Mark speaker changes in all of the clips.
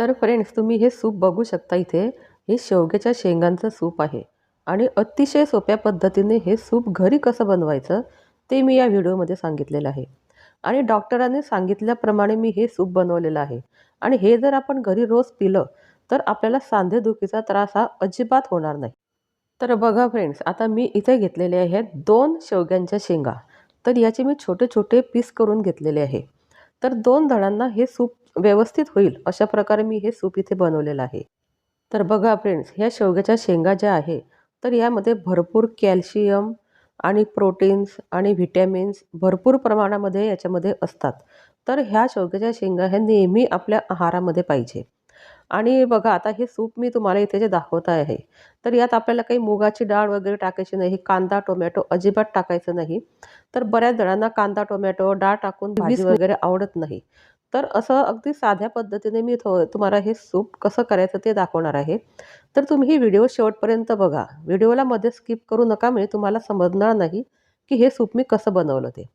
Speaker 1: तर फ्रेंड्स तुम्ही हे सूप बघू शकता इथे. हे शेवग्याच्या शेंगांचं सूप आहे. आणि अतिशय सोप्या पद्धतीने हे सूप घरी कसं बनवायचं ते मी या व्हिडिओमध्ये सांगितलेलं आहे. आणि डॉक्टरांनी सांगितल्याप्रमाणे मी हे सूप बनवलेलं आहे. आणि हे जर आपण घरी रोज पिलं तर आपल्याला सांधेदुखीचा त्रास हा अजिबात होणार नाही. तर बघा फ्रेंड्स आता मी इथे घेतलेले आहेत दोन शेवग्यांच्या शेंगा. तर याचे मी छोटे छोटे पीस करून घेतलेले आहे. तर दोन जणांना हे सूप व्यवस्थित होईल अशा प्रकारे मी हे सूप इथे बनवलेलं आहे. तर बघा फ्रेंड्स ह्या शेवग्याच्या शेंगा ज्या आहे तर यामध्ये भरपूर कॅल्शियम आणि प्रोटीन्स आणि व्हिटॅमिन्स भरपूर प्रमाणामध्ये याच्यामध्ये असतात. तर ह्या शेवग्याच्या शेंगा ह्या नेहमी आपल्या आहारामध्ये पाहिजे. आणि बघा आता हे सूप मी तुम्हाला इथे जे दाखवत आहे तर यात आपल्याला काही मुगाची डाळ वगैरे टाकायची नाही कांदा टोमॅटो अजिबात टाकायचं नाही. तर बऱ्याच जणांना कांदा टोमॅटो डाळ टाकून भाजी वगैरे आवडत नाही. तर असं अगदी साध्या पद्धतीने मी थो तुम्हाला हे सूप कसं करायचं ते दाखवणार आहे. तर तुम्ही ही व्हिडिओ शेवटपर्यंत बघा. व्हिडिओला मध्ये स्किप करू नका म्हणजे तुम्हाला समजणार नाही की हे सूप मी कसं बनवलं ते.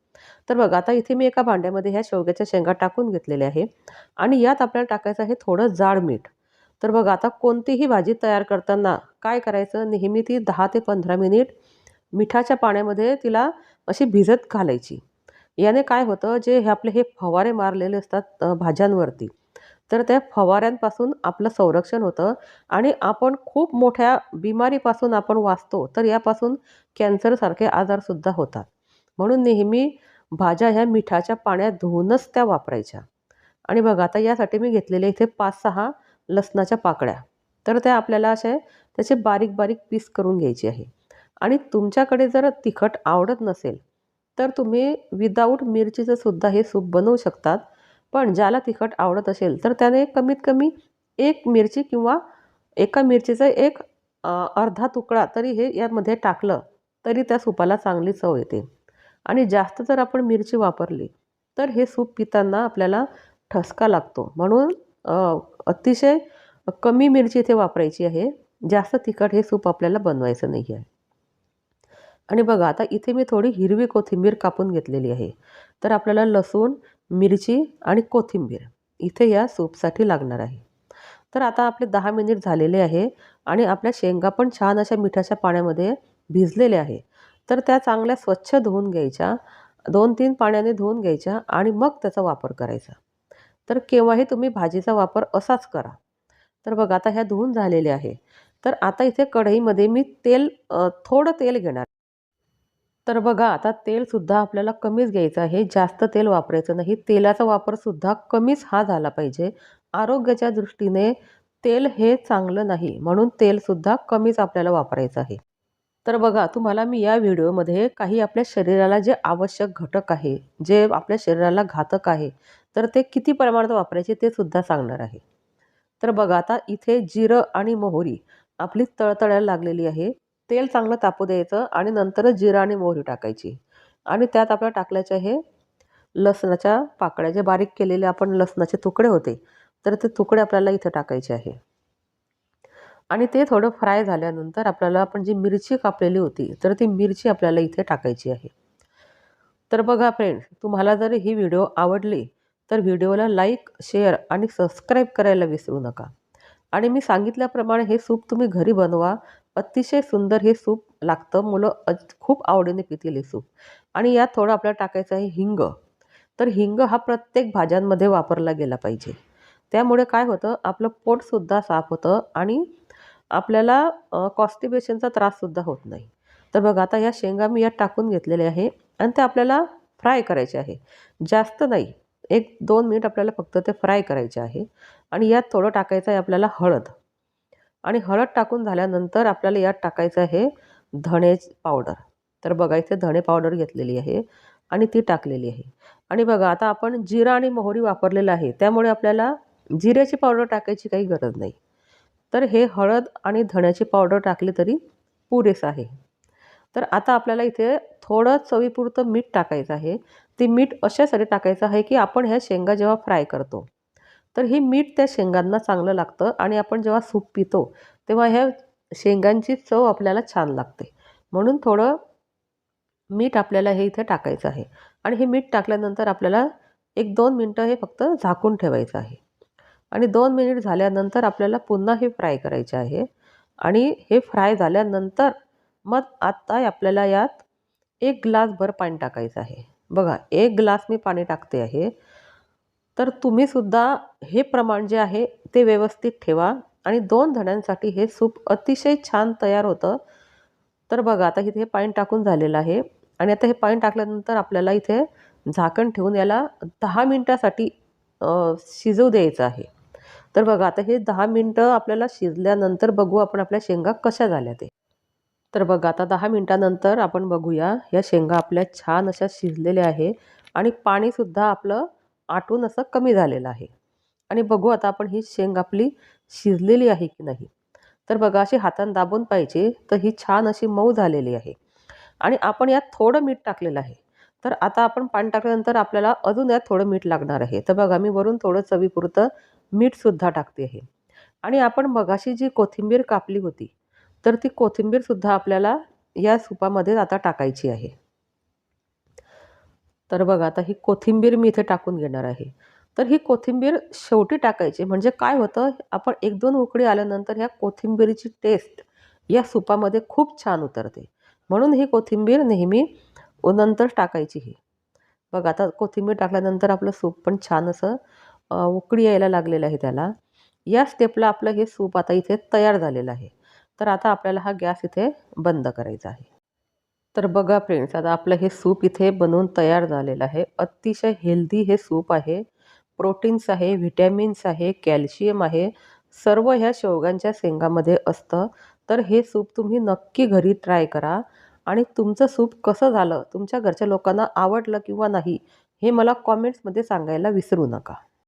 Speaker 1: तर बघा आता इथे मी एका भांड्यामध्ये ह्या शेवग्याच्या शेंगा टाकून घेतलेल्या आहे आणि यात आपल्याला टाकायचं आहे थोडं जाड मीठ. तर बघा आता कोणतीही भाजी तयार करताना काय करायचं नेहमी ती दहा ते पंधरा मिनिट मिठाच्या पाण्यामध्ये तिला अशी भिजत घालायची. याने काय होतं जे हे आपले हे फवारे मारलेले असतात भाज्यांवरती तर त्या फवाऱ्यांपासून आपलं संरक्षण होतं आणि आपण खूप मोठ्या बिमारीपासून आपण वाचतो तर यापासून कॅन्सरसारखे आजारसुद्धा होतात. म्हणून नेहमी भाज्या ह्या मिठाच्या पाण्यात धुवूनच त्या वापरायच्या. आणि बघा आता यासाठी मी घेतलेल्या इथे पाच सहा लसणाच्या पाकळ्या. तर त्या आपल्याला असे त्याचे बारीक बारीक पीस करून घ्यायचे आहे. आणि तुमच्याकडे जर तिखट आवडत नसेल तर तुम्ही विदाऊट मिरचीचं सुद्धा हे सूप बनवू शकतात. पण ज्याला तिखट आवडत असेल तर त्याने कमीत कमी एक मिरची किंवा एका मिरचीचा एक अर्धा तुकडा तरी हे यामध्ये टाकलं तरी त्या सूपाला चांगली चव येते. आणि जास्त जर आपण मिरची वापरली तर हे सूप पिताना आपल्याला ठसका लागतो. म्हणून अतिशय कमी मिरची इथे वापरायची आहे. जास्त तिखट हे सूप आपल्याला बनवायचं नाही आहे. आणि बघा आता इथे मी थोडी हिरवी कोथिंबीर कापून घेतलेली आहे. तर आपल्याला लसूण मिरची आणि कोथिंबीर इथे या सूपसाठी लागणार आहे. तर आता आपले दहा मिनिट झालेले आहे आणि आपल्या शेंगा पण छान अशा मिठाच्या पाण्यामध्ये भिजलेल्या आहे. तर त्या चांगल्या स्वच्छ धुवून घ्यायच्या. दोन तीन पाण्याने धुवून घ्यायच्या आणि मग त्याचा वापर करायचा. तर केव्हाही तुम्ही भाजीचा वापर असाच करा. तर बघा आता ह्या धुवून झालेल्या आहे. तर आता इथे कढईमध्ये मी तेल थोडं तेल घेणार. तर बघा आता तेलसुद्धा आपल्याला कमीच घ्यायचं आहे. जास्त तेल वापरायचं नाही. तेलाचा वापरसुद्धा कमीच हा झाला पाहिजे. आरोग्याच्या दृष्टीने तेल हे चांगलं नाही. म्हणून तेलसुद्धा कमीच आपल्याला वापरायचं आहे. तर बघा तुम्हाला मी या व्हिडिओमध्ये काही आपल्या शरीराला जे आवश्यक घटक आहे जे आपल्या शरीराला घातक आहे तर ते किती प्रमाणात वापरायचे ते सुद्धा सांगणार आहे. तर बघा आता इथे जिरं आणि मोहरी आपली तळतळायला लागलेली आहे. तेल चांगलं तापू द्यायचं आणि नंतरच जिरं आणि मोहरी टाकायची. आणि त्यात आपल्याला टाकल्याचे आहे लसणाच्या पाकळ्या. जे बारीक केलेले आपण लसणाचे तुकडे होते तर ते तुकडे आपल्याला इथं टाकायचे आहे. आणि ते थोडं फ्राय झाल्यानंतर आपल्याला आपण जी मिरची कापलेली होती तर ती मिरची आपल्याला इथे टाकायची आहे. तर बघा फ्रेंड्स तुम्हाला जर ही व्हिडिओ आवडली तर व्हिडिओला लाईक शेअर आणि सबस्क्राईब करायला विसरू नका. आणि मी सांगितल्याप्रमाणे हे सूप तुम्ही घरी बनवा. अतिशय सुंदर हे सूप लागतं. मुलं खूप आवडीने पितील हे सूप. आणि यात थोडं आपल्याला टाकायचं आहे हिंग. तर हिंग हा प्रत्येक भाज्यांमध्ये वापरला गेला पाहिजे. त्यामुळे काय होतं? आपलं पोटसुद्धा साफ होतं आणि आपल्याला कॉस्टिबेशनचा त्राससुद्धा होत नाही. तर बघा आता या शेंगा मी यात टाकून घेतलेल्या आहे आणि ते आपल्याला फ्राय करायचे आहे. जास्त नाही एक दोन मिनिट आपल्याला फक्त ते फ्राय करायचे आहे आणि यात थोडं टाकायचं आहे आपल्याला हळद. आणि हळद टाकून झाल्यानंतर आपल्याला यात टाकायचं आहे धणे पावडर. तर बघा इथे धणे पावडर घेतलेली आहे आणि ती टाकलेली आहे. आणि बघा आता आपण जिरा आणि मोहरी वापरलेलं आहे त्यामुळे आपल्याला जिऱ्याची पावडर टाकायची काही गरज नाही. तर हे हळद आणि धण्याची पावडर टाकली तरी पुरेसं आहे. तर आता आपल्याला इथे थोडं चवीपुरतं मीठ टाकायचं आहे. ते मीठ अशासाठी टाकायचं आहे की आपण ह्या शेंगा जेव्हा फ्राय करतो तर ही मीठ त्या शेंगांना चांगलं लागतं आणि आपण जेव्हा सूप पितो तेव्हा ह्या शेंगांची चव आपल्याला छान लागते. म्हणून थोडं मीठ आपल्याला हे इथे टाकायचं आहे. आणि हे मीठ टाकल्यानंतर आपल्याला एक दोन मिनटं हे फक्त झाकून ठेवायचं आहे. आणि दोन मिनिट झाल्यानंतर आपल्याला पुन्हा हे फ्राय करायचे आहे. आणि हे फ्राय झाल्यानंतर मग आत्ता आपल्याला यात एक ग्लासभर पाणी टाकायचं आहे. बघा एक ग्लास मी पाणी टाकते आहे. तर तुम्हीसुद्धा हे प्रमाण जे आहे ते व्यवस्थित ठेवा. आणि दोन जणांसाठी हे सूप अतिशय छान तयार होतं. तर बघा आता इथे हे पाणी टाकून झालेलं आहे. आणि आता हे पाणी टाकल्यानंतर आपल्याला इथे झाकण ठेवून याला दहा मिनटासाठी शिजवू द्यायचं आहे. तर बघा आता हे दहा मिनटं आपल्याला शिजल्यानंतर बघू आपण आपल्या शेंगा कशा झाल्या ते. तर बघा आता दहा मिनटानंतर आपण बघूया या शेंगा आपल्या छान अशा शिजलेल्या आहे आणि पाणीसुद्धा आपलं आटून असं कमी झालेलं आहे. आणि बघू आता आपण ही शेंग आपली शिजलेली आहे की नाही. तर बघा अशी हातानं दाबून पाहिजे तर ही छान अशी मऊ झालेली आहे. आणि आपण यात थोडं मीठ टाकलेलं आहे. तर आता आपण पाणी टाकल्यानंतर आपल्याला अजून यात थोडं मीठ लागणार आहे. तर बघा मी वरून थोडं चवीपुरतं मीठसुद्धा टाकते आहे आणि आपण मगाशी जी कोथिंबीर कापली होती तर ती कोथिंबीरसुद्धा आपल्याला या सुपामध्ये आता टाकायची आहे. तर बघा आता ही कोथिंबीर मी इथे टाकून घेणार आहे. तर ही कोथिंबीर शेवटी टाकायची म्हणजे काय होतं आपण एक दोन उकडी आल्यानंतर ह्या कोथिंबीरीची टेस्ट या सुपामध्ये खूप छान उतरते. म्हणून ही कोथिंबीर नेहमी नंतर टाकायची ही. बघा आता कोथिंबीर टाकल्यानंतर आपलं सूप पण छान असं उकळी यायला लागलेलं आहे त्याला. या स्टेपला आपलं हे सूप आता इथे तयार झालेलं आहे. तर आता आपल्याला हा गॅस इथे बंद करायचा आहे. तर बघा फ्रेंड्स आता आपलं हे सूप इथे बनवून तयार झालेलं आहे. अतिशय हेल्दी हे सूप आहे. प्रोटीन्स आहे व्हिटॅमिन्स आहे कॅल्शियम आहे. सर्व ह्या शेवगांच्या शेंगामध्ये असतं. तर हे सूप तुम्ही नक्की घरी ट्राय करा. आणि तुमचं सूप कसं झालं तुमच्या घरच्या लोकांना आवडलं किंवा नाही हे मला कॉमेंट्समध्ये सांगायला विसरू नका.